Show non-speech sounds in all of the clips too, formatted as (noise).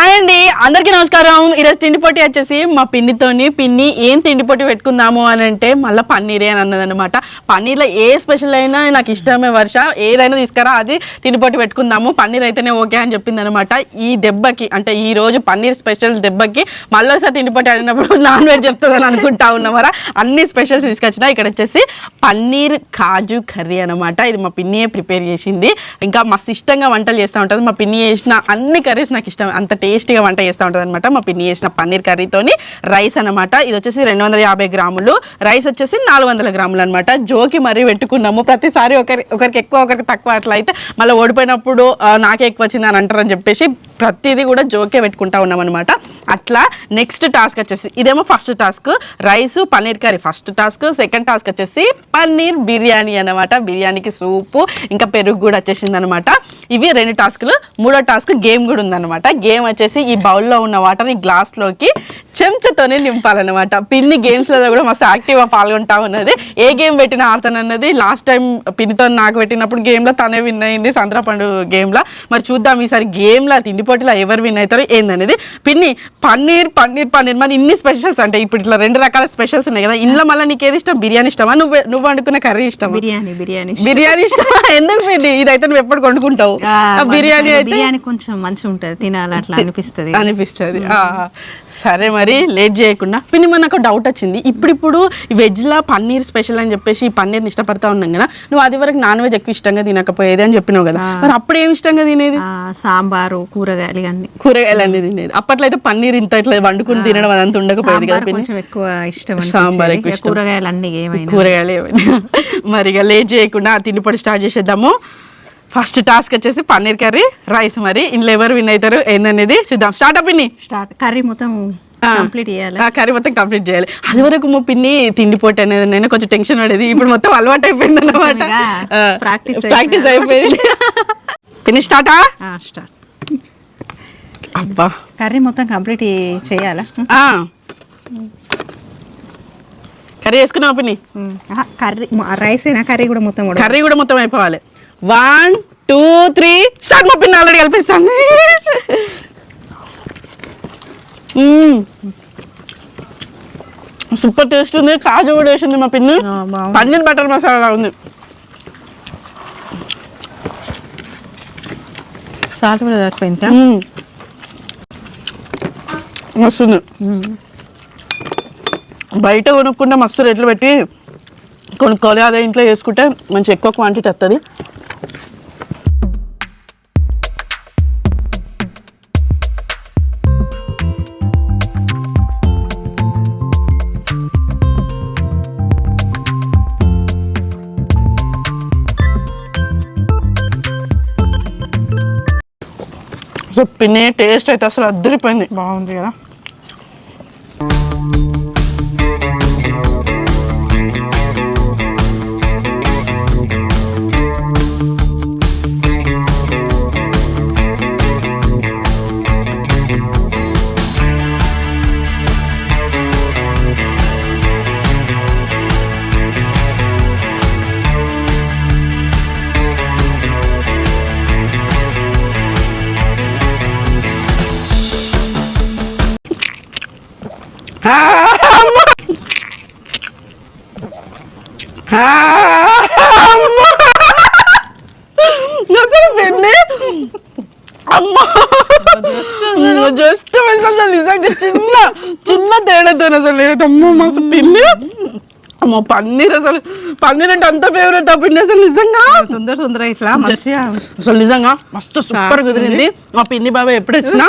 I am అందరికీ నమస్కారం. ఈరోజు తిండి పొట్టి వచ్చేసి మా పిన్నితోని. పిన్ని ఏం తిండి పొట్టి పెట్టుకుందాము అని అంటే మళ్ళీ పన్నీరే అని అన్నదన్నమాట. పన్నీర్లో ఏ స్పెషల్ అయినా నాకు ఇష్టమే వర్ష. ఏదైనా తీసుకురా అది తిండి పొట్టి పెట్టుకుందాము. పన్నీర్ అయితేనే ఓకే అని చెప్పింది అనమాట ఈ దెబ్బకి అంటే ఈ రోజు పన్నీర్ స్పెషల్ దెబ్బకి మళ్ళీ ఒకసారి తిండి పొట్టి ఆడినప్పుడు (laughs) నాన్ వెజ్ చెప్తుందని అనుకుంటా ఉన్నామరా అన్ని స్పెషల్స్ తీసుకొచ్చిన. ఇక్కడ వచ్చేసి పన్నీర్ కాజు కర్రీ అనమాట ఇది మా పిన్నియే ప్రిపేర్ చేసింది. ఇంకా మస్తు ఇష్టంగా వంటలు చేస్తూ ఉంటుంది. మా పిన్ని చేసిన అన్ని కర్రీస్ నాకు ఇష్టం. అంత టేస్టీగా వంట చేస్తూ ఉంటుంది అనమాట మా పిన్ని చేసిన పన్నీర్ కర్రీతోని రైస్ అనమాట ఇది వచ్చేసి రెండు వందల యాభై గ్రాములు. రైస్ వచ్చేసి నాలుగు వందల గ్రాములు అనమాట జోకి మరీ పెట్టుకున్నాము. ప్రతిసారి ఒకరి ఒకరికి ఎక్కువ ఒకరికి తక్కువ అట్లా అయితే మళ్ళీ ఓడిపోయినప్పుడు నాకే ఎక్కువ వచ్చింది అని అంటారని చెప్పేసి ప్రతిదీ కూడా జోకే పెట్టుకుంటా ఉన్నాం అనమాట అట్లా నెక్స్ట్ టాస్క్ వచ్చేసి ఇదేమో first task rice paneer curry. First task second task వచ్చేసి పన్నీర్ బిర్యానీ అనమాట బిర్యానీకి సూపు ఇంకా పెరుగు కూడా వచ్చేసింది అనమాట ఇవి రెండు టాస్క్లు మూడో టాస్క్ గేమ్ కూడా ఉందన్నమాట. గేమ్ వచ్చేసి ఈ బౌల్లో ఉన్న వాటర్ ఈ గ్లాస్లోకి చెంచాతోనే నింపాలన్నమాట. పిన్ని గేమ్స్లలో కూడా మస్తు యాక్టివ్గా పాల్గొంటా ఉన్నది. ఏ గేమ్ పెట్టినా ఆడతానన్నది లాస్ట్ టైం పిన్నితో నాకు పెట్టినప్పుడు గేమ్లో తనే విన్ అయింది సంద్రపండు గేమ్లో మరి చూద్దాం ఈసారి గేమ్లో తిండి పోటీలో ఎవరు విన్ అవుతారో ఏందనేది. పిన్ని పన్నీర్ పన్నీర్ పన్నీర్ మరి ఇన్ని స్పెషల్స్ అంటే ఇప్పుడు ఇట్లా రెండు రకాల స్పెషల్స్ ఉన్నాయి కదా. ఇంట్లో మళ్ళీ నీకు ఏది ఇష్టం? బిర్యానీ ఇష్టమా? నువ్వు నువ్వు వండుకున్న కర్రీ ఇష్టమా? బిర్యానీ బిర్యానీ బిర్యానీ ఇష్టమా? (laughs) ఎందుకు పిన్ని? ఇదైతే నువ్వు ఎప్పుడు వండుకుంటావు బిర్యానీ అయితే బిర్యానీ కొంచెం మంచిగా ఉంటది తినాలి అట్లా అనిపిస్తది. అనిపిస్తుంది. సరే మరి లేట్ చేయకుండా. పిన్ని మన నాకు డౌట్ వచ్చింది. ఇప్పుడిప్పుడు వెజ్లా పన్నీర్ స్పెషల్ అని చెప్పేసి ఈ పన్నీర్ని ఇష్టపడతా ఉన్నాం కదా. నువ్వు అది వరకు నాన్ వెజ్ ఎక్కువ ఇష్టంగా తినకపోయేది అని చెప్పినావు కదా. మరి అప్పుడు ఏం ఇష్టంగా తినేది? సాంబారు కూరగాయలు అన్ని కూరగాయలు అన్ని తినేది. అప్పట్లో అయితే పన్నీర్ ఇంత ఇట్లా వండుకుని తినడం అదంతా ఉండకపోయేది కదా కొంచెం ఎక్కువ ఇష్టం సాంబార్. ఎక్కువ. కూరగాయలు అన్ని ఏమైనా. కూరగాయలు ఏమైనా. మరి ఇక లేట్ చేయకుండా తిండి పొడి స్టార్ట్ చేసేద్దాము. ఫస్ట్ టాస్క్ వచ్చేసి పన్నీర్ కర్రీ రైస్ మరి. ఇంట్లో ఎవరు విన్ అవుతారు? ఏందనేది చూద్దాం. స్టార్ట్ పిన్ని. స్టార్ట్. కర్రీ మొత్తం. కంప్లీట్ చేయాలి. కర్రీ మొత్తం కంప్లీట్ చేయాలి. అది వరకు మా పిన్ని తిండి పోటీ అనేది నేను కొంచెం టెన్షన్ పడేది. ఇప్పుడు మొత్తం అలవాటు అయిపోయింది అనమాట practice ప్రాక్టీస్ అయిపోయింది. పిన్ని స్టార్టా? స్టార్ట్. అబ్బా. కర్రీ మొత్తం కంప్లీట్ చేయాలా. కర్రీ వేసుకున్నావా పిన్ని? కర్రీ రైస్ అయినా కర్రీ కూడా మొత్తం కర్రీ కూడా మొత్తం అయిపోవాలి. వన్ టూ త్రీ స్టార్ట్ మా పిన్ని ఆల్రెడీ కలిపిస్తాను సూపర్ టేస్ట్ ఉంది కాజు కూడా వేసింది మా పిన్ని. పన్నీర్ బటర్ మసాలా ఉంది. సాల్ట్ కూడా సరిపోయిందా మ్మ్. మస్తుంది. బయట కొనుక్కుంటే మస్తు రేట్లు పెట్టి కొనుక్కోవాలి అదే ఇంట్లో చేసుకుంటే మంచి ఎక్కువ క్వాంటిటీ వస్తుంది సో టేస్ట్ అయితే అసలు అద్దరిపోయింది. బాగుంది కదా? అసలు పిన్ని అమ్మా జస్ట్ అసలు నిజంగా చిన్న చిన్న తేడాతో అసలు లేదు అమ్మ మస్తు పిన్ని అమ్మ పన్నీర్ అసలు పన్నీర్ అంటే అంత ఫేవరెట్ ఆ పిన్ని అసలు నిజంగా తొందర తొందర ఇట్లా మంచిగా అసలు నిజంగా మస్తు సూపర్ కుదిరింది మా పిన్ని బాబాయ్ ఎప్పుడు వచ్చినా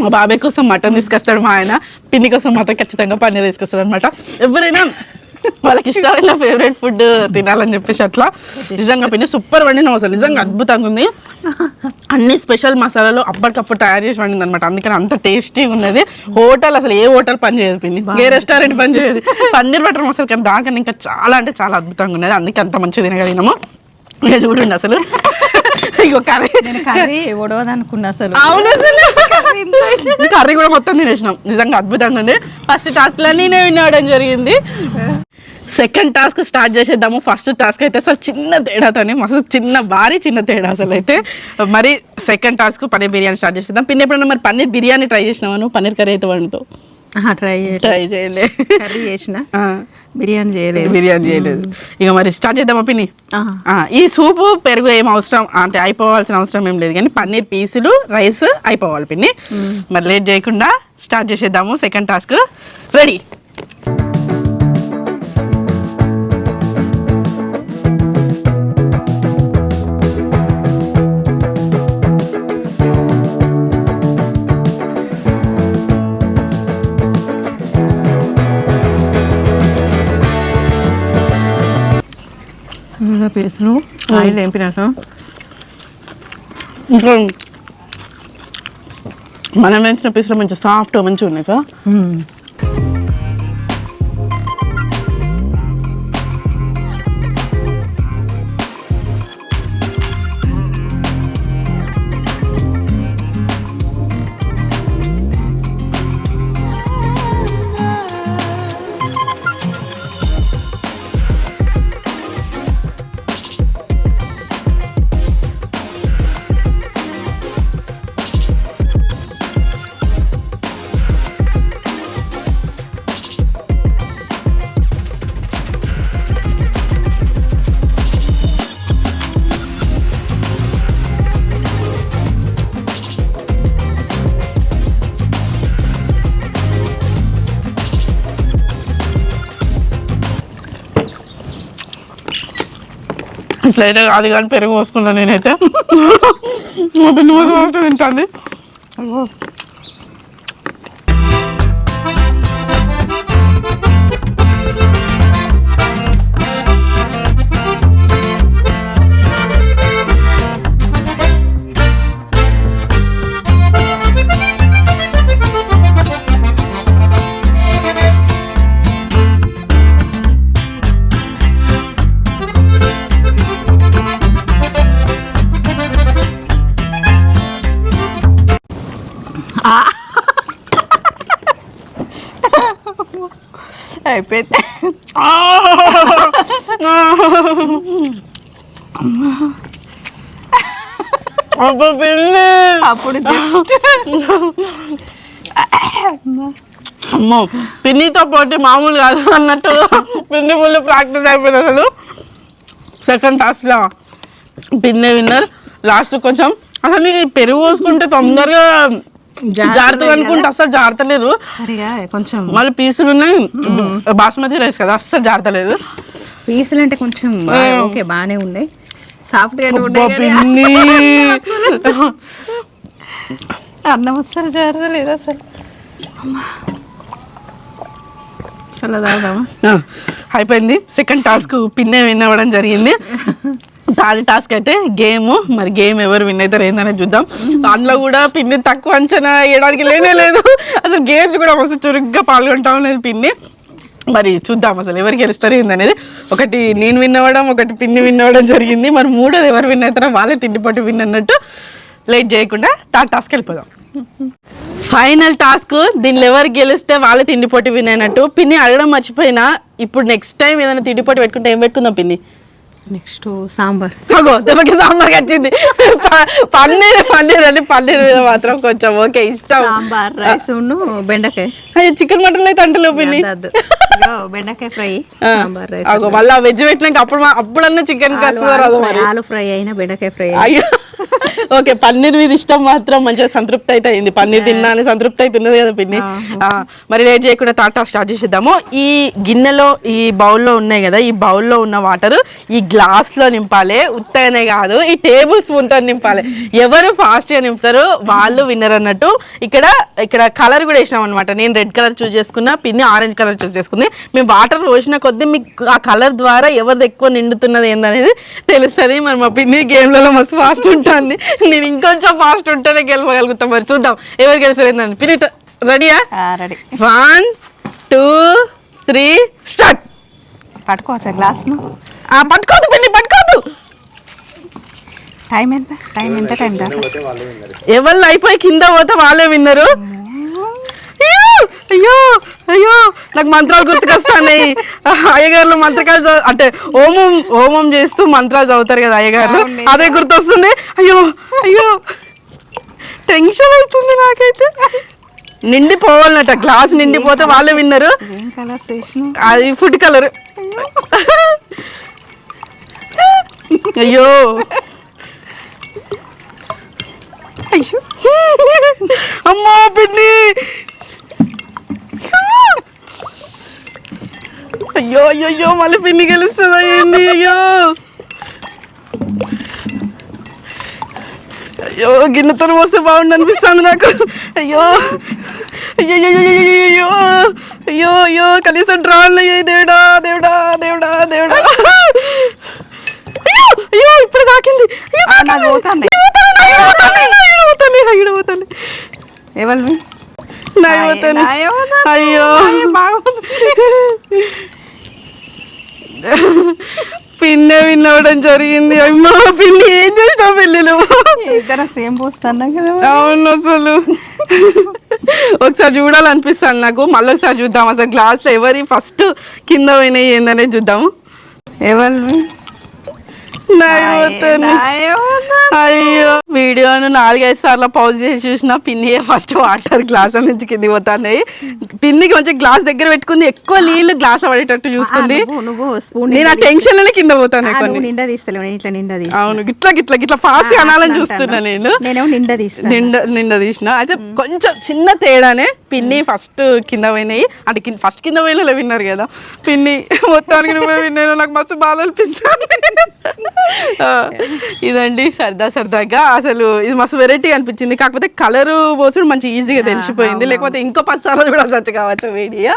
మా బాబాయ్ కోసం మటన్ తీసుకొస్తాడు మా ఆయన. పిన్ని కోసం మాత్రం ఖచ్చితంగా పన్నీర్ తీసుకొస్తాడు అనమాట ఎవరైనా వాళ్ళకి ఇష్టమైన ఫేవరెట్ ఫుడ్ తినాలని చెప్పేసి అట్లా. నిజంగా పిన్ని సూపర్ వండినాం అసలు. నిజంగా అద్భుతంగా ఉంది. అన్ని స్పెషల్ మసాలాలు అప్పటికప్పుడు తయారు చేసి వండింది అనమాట అందుకని అంత టేస్టీగా ఉన్నది. హోటల్ అసలు ఏ హోటల్ పని చేయదు పిన్ని. ఏ రెస్టారెంట్ పని చేయదు. పన్నీర్ బటర్ మసాలా కానీ దానికన్నా ఇంకా చాలా అంటే చాలా అద్భుతంగా ఉన్నది. అందుకే అంత మంచిగా తినగలిగినాము. చూడండి అసలు. ఇగో కర్రీ. నేను కర్రీ ఒడవదనుకున్నా అసలు. అవును అసలు. కర్రీ కూడా మొత్తం తినేసినాం. నిజంగా అద్భుతంగా ఉంది ఫస్ట్ టాస్క్లో నేనే వినవడం జరిగింది. సెకండ్ టాస్క్ స్టార్ట్ చేసేద్దాము. ఫస్ట్ టాస్క్ అయితే అసలు చిన్న తేడాతోనే మస్తు చిన్న భారీ చిన్న తేడా అసలు అయితే. మరి second task paneer biryani start చేసేద్దాం. పిన్ ఎప్పుడన్నా మరి పన్నీర్ బిర్యానీ ట్రై చేసినావా నువ్వు? పన్నీర్ కర్రీ అయితే వండుతో ట్రై చేయలేదు ట్రై చేయలే. కర్రీ చేసిన? బిర్యానీ చేయలేదు. బిర్యానీ చేయలేదు. ఇక మరి స్టార్ట్ చేద్దామా పిన్ని? ఈ సూపు పెరుగు ఏం అవసరం? అంటే అయిపోవాల్సిన అవసరం ఏం లేదు. కానీ పన్నీర్ పీసులు రైస్ అయిపోవాలి పిన్ని. మరి లేట్ చేయకుండా స్టార్ట్ చేసేద్దాము. Second task. రెడీ. పీసులు ఆయిల్ వేపినాక? ఇంకా మనం వేసిన పీసులు మంచి సాఫ్ట్ మంచిగా ఉన్నాయి కదా? ఇట్లయితే కాదు కానీ పెరుగు పోసుకున్నాను నేనైతే. (laughs) మా పిన్ని పోసి పోస్తే తింటాను అయిపోయింది. అప్పుడు అమ్మో పిన్నితో పోటీ మామూలు కాదు అన్నట్టు పిన్ని ఫుల్ ప్రాక్టీస్ అయిపోయింది అసలు. సెకండ్ టాస్క్లో పిన్నే విన్నర్. లాస్ట్ కొంచెం. అసలు పెరుగు పోసుకుంటే తొందరగా జాగ్రత్తగా అనుకుంటే అస్సలు జాగ్రత్తలేదు. కొంచెం మళ్ళీ పీసులు ఉన్నాయి. బాస్మతి రైస్ కదా అస్సలు జాగ్రత్తలేదు. పీసులు అంటే కొంచెం ఓకే బాగానే ఉన్నాయి. సాఫ్ట్గా అబ్బా ఉన్నాయి కానీ పిన్ని. (laughs) అన్నం అస్సలు జరగలేదు అసలు. అయిపోయింది. సెకండ్ టాస్క్ పిన్నే విన్ అవ్వడం జరిగింది. (laughs) థర్డ్ టాస్క్ అయితే గేమ్ మరి గేమ్ ఎవరు విన్ అవుతారు ఏందనేది చూద్దాం. దాంట్లో కూడా పిన్ని తక్కువ అంచనా వేయడానికి లేనే లేదు. అసలు గేమ్స్ కూడా మస్తు చురుగ్గా పాల్గొంటాం లేదు పిన్ని. మరి చూద్దాం అసలు ఎవరు గెలుస్తారు ఏందనేది. ఒకటి నేను విన్ అవ్వడం ఒకటి పిన్ని విన్ అవ్వడం జరిగింది. మరి మూడోది ఎవరు విన్ అవుతారో వాళ్ళే తిండిపోటు విన్ అన్నట్టు లేట్ చేయకుండా థర్డ్ టాస్క్ వెళ్ళిపోదాం. ఫైనల్ టాస్క్ దీనిలో ఎవరు గెలిస్తే వాళ్ళే తిండిపోటీ విన్ అయినట్టు. పిన్ని అడగడం మర్చిపోయినా ఇప్పుడు నెక్స్ట్ టైం ఏదైనా తిండిపోటీ పెట్టుకుంటే ఏం పెట్టుకుందాం పిన్ని? నెక్స్ట్ సాంబార్. దెబ్బకి సాంబార్ వచ్చింది పన్నీర్ పన్నీర్ అని పన్నీర్ మీద మాత్రం కొంచెం ఓకే ఇష్టం. సాంబార్ రైస్ బెండకాయ. అయ్యో చికెన్ మటన్ అయితే పిన్ని. వద్దు. ఇగో బెండకాయ ఫ్రై సాంబార్ రైస్ అగో మళ్ళీ వెజ్ పెట్టినాక అప్పుడు అప్పుడన్నా చికెన్ మరి. ఆలు ఫ్రై అయినా బెండకాయ ఫ్రై అయ్యో. ఓకే పన్నీర్ మీద ఇష్టం మాత్రం మంచిగా సంతృప్తి అయితే అయింది. పన్నీర్ తిన్నా అని సంతృప్తి అయితే ఉన్నది కదా పిన్ని? మరి లేట్ చేయకుండా టాటా స్టార్ట్ చేసేద్దాము. ఈ గిన్నెలో ఈ బౌల్లో ఉన్నాయి కదా ఈ బౌల్లో ఉన్న వాటర్ ఈ గ్లాస్లో నింపాలి. ఉత్తగానే కాదు ఈ టేబుల్ స్పూన్తో నింపాలి. ఎవరు ఫాస్ట్గా నింపుతారు వాళ్ళు విన్నర్ అన్నట్టు ఇక్కడ ఇక్కడ కలర్ కూడా వేసినాం అనమాట నేను రెడ్ కలర్ చూస్ చేసుకున్నా పిన్ని ఆరెంజ్ కలర్ చూస్ చేసుకుంది. మేము వాటర్ పోసిన కొద్దీ మీకు ఆ కలర్ ద్వారా ఎవరిది ఎక్కువ నిండుతున్నది ఏందనేది తెలుస్తుంది. మరి మా పిన్ని గేమ్లలో మస్తు ఫాస్ట్ ఉంటుంది. నేను ఇంకొంచెం ఫాస్ట్ ఉంటేనే గెలవగలుగుతాం మరి. చూద్దాం. ఎవరు ఏందని. పిన్ని రెడీయా? Ready. One two three start పట్టుకోవచ్చా గ్లాస్ను? పట్టుకోదు పిన్ని పట్టుకోదు. టైం ఎంత? టైం ఎంత? టైం ఎవరు అయిపోయి కింద పోతే వాళ్ళే విన్నరు. అయ్యో అయ్యో అయ్యో నాకు మంత్రాలు గుర్తుకొస్తాయి అయ్యగారులు మంత్రకాలు అంటే హోమం హోమం చేస్తూ మంత్రాలు చదువుతారు కదా అయ్యగారు. అదే గుర్తొస్తుంది. అయ్యో అయ్యో టెన్షన్ అవుతుంది నాకైతే. నిండిపోవాలన్నట గ్లాస్ నిండిపోతే వాళ్ళే విన్నరు. అది ఫుడ్ కలర్. అయ్యో. అయ్యో. అమ్మో పిన్ని. అయ్యో అయ్యో మళ్ళీ పిన్ని గెలుస్తుందా ఏంది? అయ్యో. అయ్యో గిన్నెతో వస్తే బాగుండు అనిపిస్తుంది నాకు. అయ్యో. అయ్యో అయ్యో అయ్యో అయ్యో కనీసం డ్రాల్ అయ్యే దేవుడా దేవుడా దేవుడా దేవుడా. అయ్యో ఇప్పుడు తాకింది పోతాంది. అయ్యో, పోతాంది, పిన్నే విన్నవడం జరిగింది అమ్మా పిన్ని ఏం చేసినావు పెళ్ళిలో ఇద్దరు సేమ్ పోస్తాను కదా అవును అసలు. ఒకసారి చూడాలనిపిస్తుంది నాకు. మళ్ళీ ఒకసారి చూద్దాం. అసలు గ్లాస్ ఎవరి ఫస్ట్ కింద పోయినాయి ఏందనేది చూద్దాము పోతాంది. అయ్యో. వీడియోను నాలుగైదు సార్లు పౌజ్ చేసి చూసిన పిన్ని ఫస్ట్ వాటర్ గ్లాస్ నుంచి కింది పోతాయి పిన్నికి కొంచెం గ్లాస్ దగ్గర పెట్టుకుంది ఎక్కువ నీళ్ళు గ్లాస్ పడేటట్టు చూసుకుంది. నేను ఆ టెన్షన్లోనే కింద పోతాను నిండా తీస్తలేవు ఇట్లా నిండా. అవును గిట్లా గిట్లా గిట్లా ఫాస్ట్ అనాలని చూస్తున్నా. నేను. నిండా తీస్తా నిండా నిండా తీసిన. అయితే కొంచెం చిన్న తేడానే పిన్ని ఫస్ట్ కింద పోయినాయి. అంటే కింద ఫస్ట్ కింద పోయిన విన్నారు కదా. పిన్ని మొత్తానికి నువ్వే విన్నాను నాకు మస్తు బాధ అనిపిస్తుంది. (laughs) ఇదండి సరదా సరదాగా. అసలు ఇది మస్తు వెరైటీ అనిపించింది. కాకపోతే కలర్ పోసుడు మంచి ఈజీగా తెలిసిపోయింది. లేకపోతే ఇంకో పది సార్లు కూడా వచ్చి కావచ్చు వీడియో.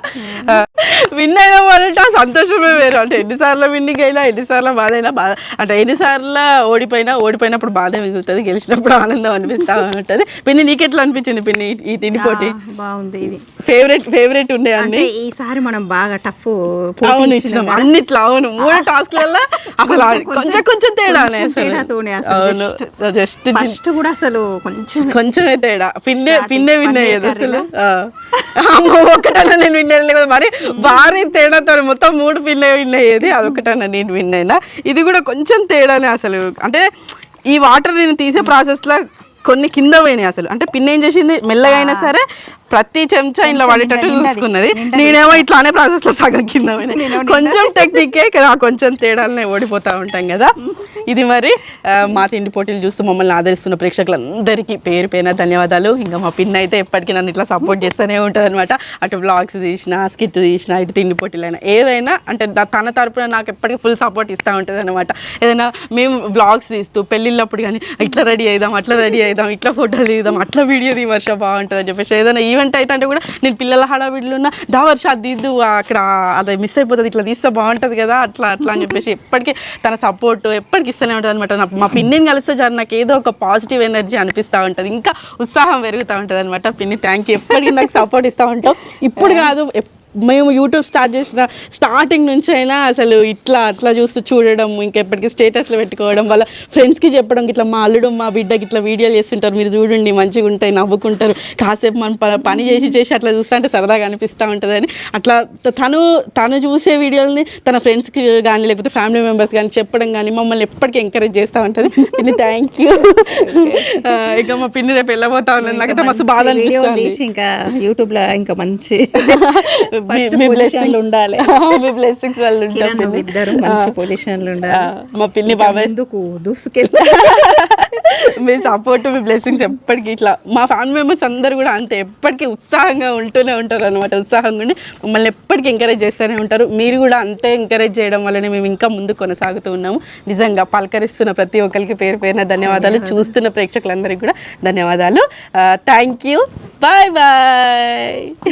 విన్ అయిన వాళ్ళంటే సంతోషమే వేరు. అంటే ఎన్నిసార్లు విన్నింగ్ అయినా ఎన్నిసార్లు బాధ అయినా బాధ. అంటే ఎన్నిసార్లు ఓడిపోయినా ఓడిపోయినప్పుడు బాధ మిగులుతుంది. గెలిచినప్పుడు ఆనందం అనిపిస్తా ఉంటుంది. పిన్ని నీకెట్లా అనిపించింది పిన్ని ఈ తిండి పోటీ? బాగుంది ఇది. ఫేవరెట్ ఫేవరెట్ ఉండే అంటే ఈసారి మనం బాగా టఫ్ అవును ఇచ్చినాం అన్నిట్లో అవును. మూడు టాస్క్లలో అసలు కొంచెం కొంచెం తేడానే అవును జస్ట్ ఫస్ట్ కూడా అసలు కొంచెం కొంచెమే తేడా. పిన్నే Starting పిన్నే విన్ అయ్యేది అసలు? ఒక్కటన్నా నేను విన్ కదా మరి. భారీ తేడాతో మొత్తం మూడు పిన్నే విన్ అయ్యేది అదొకటన్నా నేను విన్ అయినా ఇది కూడా కొంచెం తేడానే అసలు. అంటే ఈ వాటర్ నేను తీసే ప్రాసెస్లో కొన్ని కింద పోయినాయి అసలు. అంటే పిన్ ఏం చేసింది? మెల్లగా అయినా సరే ప్రతి చెంచా ఇంట్లో పడేటట్టు నిండది, చూసుకున్నది. నేనేమో ఇట్లానే ప్రాసెస్లో సగం కింద (laughs) కొంచెం టెక్నికే కదా కొంచెం తేడాలనే ఓడిపోతా ఉంటాం కదా. ఇది మరి మా తిండి పోటీలు చూస్తూ మమ్మల్ని ఆదరిస్తున్న ప్రేక్షకులందరికీ పేరు పేరున ధన్యవాదాలు. ఇంకా మా పిన్ అయితే ఎప్పటికీ నన్ను ఇట్లా సపోర్ట్ చేస్తూనే ఉంటుంది అనమాట అటు బ్లాగ్స్ తీసిన స్కిట్ తీసిన ఇటు తిండి పోటీలైనా. ఏదైనా అంటే తన తరపున నాకు ఎప్పటికీ ఫుల్ సపోర్ట్ ఇస్తూ ఉంటుంది అనమాట ఏదైనా మేము బ్లాగ్స్ తీస్తూ పెళ్ళిళ్ళప్పుడు కానీ ఇట్లా రెడీ అయిదాం అట్లా రెడీ అయిదాం ఇట్లా ఫోటోలు తీద్దాం అట్లా వీడియో తీ వర్ష బాగుంటుంది అని చెప్పేసి ఏదైనా ఈవెంట్ అయితే అంటే కూడా నేను పిల్లల హడావిడిలో ఉన్న దా వర్ష అది తీద్దు అక్కడ అది మిస్ అయిపోతుంది ఇట్లా తీస్తే బాగుంటుంది కదా అట్లా అట్లా అని చెప్పేసి ఎప్పటికీ తన సపోర్ట్ ఎప్పటికి ఇస్తూనే ఉంటుంది అనమాట మా పిన్నిని కలిస్తే జర నాకు ఏదో ఒక పాజిటివ్ ఎనర్జీ అనిపిస్తూ ఉంటుంది. ఇంకా ఉత్సాహం పెరుగుతూ ఉంటుంది అనమాట పిన్ని థ్యాంక్ యూ ఎప్పటికీ నాకు సపోర్ట్ ఇస్తూ ఉంటావు. ఇప్పుడు కాదు మేము యూట్యూబ్ స్టార్ట్ చేసిన స్టార్టింగ్ నుంచి అయినా అసలు ఇట్లా అట్లా చూస్తూ చూడడం ఇంకెప్పటికీ స్టేటస్లో పెట్టుకోవడం వాళ్ళ ఫ్రెండ్స్కి చెప్పడం ఇట్లా మా అల్లుడు మా బిడ్డకి ఇట్లా వీడియోలు చేస్తుంటారు. మీరు చూడండి మంచిగా ఉంటాయి నవ్వుకుంటారు. కాసేపు మన పని చేసి చేసి అట్లా చూస్తుంటే సరదాగా అనిపిస్తూ ఉంటుందని. అట్లా తను తను చూసే వీడియోలని తన ఫ్రెండ్స్కి కానీ లేకపోతే ఫ్యామిలీ మెంబర్స్ కానీ చెప్పడం కానీ మమ్మల్ని ఎప్పటికీ ఎంకరేజ్ చేస్తూ ఉంటుంది. పిన్ని థ్యాంక్ యూ ఇక మా పిన్ని రేపు వెళ్ళబోతా ఉన్నది. నాకైతే మస్తు బాధ అనిపిస్తుంది. ఇంకా యూట్యూబ్లో ఇంకా మంచి మీ- ఉండాలి. (laughs) మీ బ్లెస్సింగ్స్ వాళ్ళు ఉంటారు. ఇద్దరు మంచి పొజిషన్లో ఆ, ఉండాలి. మా పిన్ని బాబాయ్ ఎందుకు దూసుకెళ్ళి. (laughs) మీ సపోర్ట్ మీ బ్లెస్సింగ్స్ ఎప్పటికీ ఇట్లా. మా ఫ్యామిలీ మెంబర్స్ అందరూ కూడా అంతే. ఎప్పటికీ ఉత్సాహంగా ఉంటూనే ఉంటారు అనమాట ఉత్సాహంగా ఉండి మమ్మల్ని ఎప్పటికీ ఎంకరేజ్ చేస్తూనే ఉంటారు. మీరు కూడా అంతే ఎంకరేజ్ చేయడం వల్లనే మేము ఇంకా ముందు కొనసాగుతూ ఉన్నాము. నిజంగా పలకరిస్తున్న ప్రతి ఒక్కరికి పేరు పేరున ధన్యవాదాలు. చూస్తున్న ప్రేక్షకులందరికీ కూడా ధన్యవాదాలు. Thank you bye bye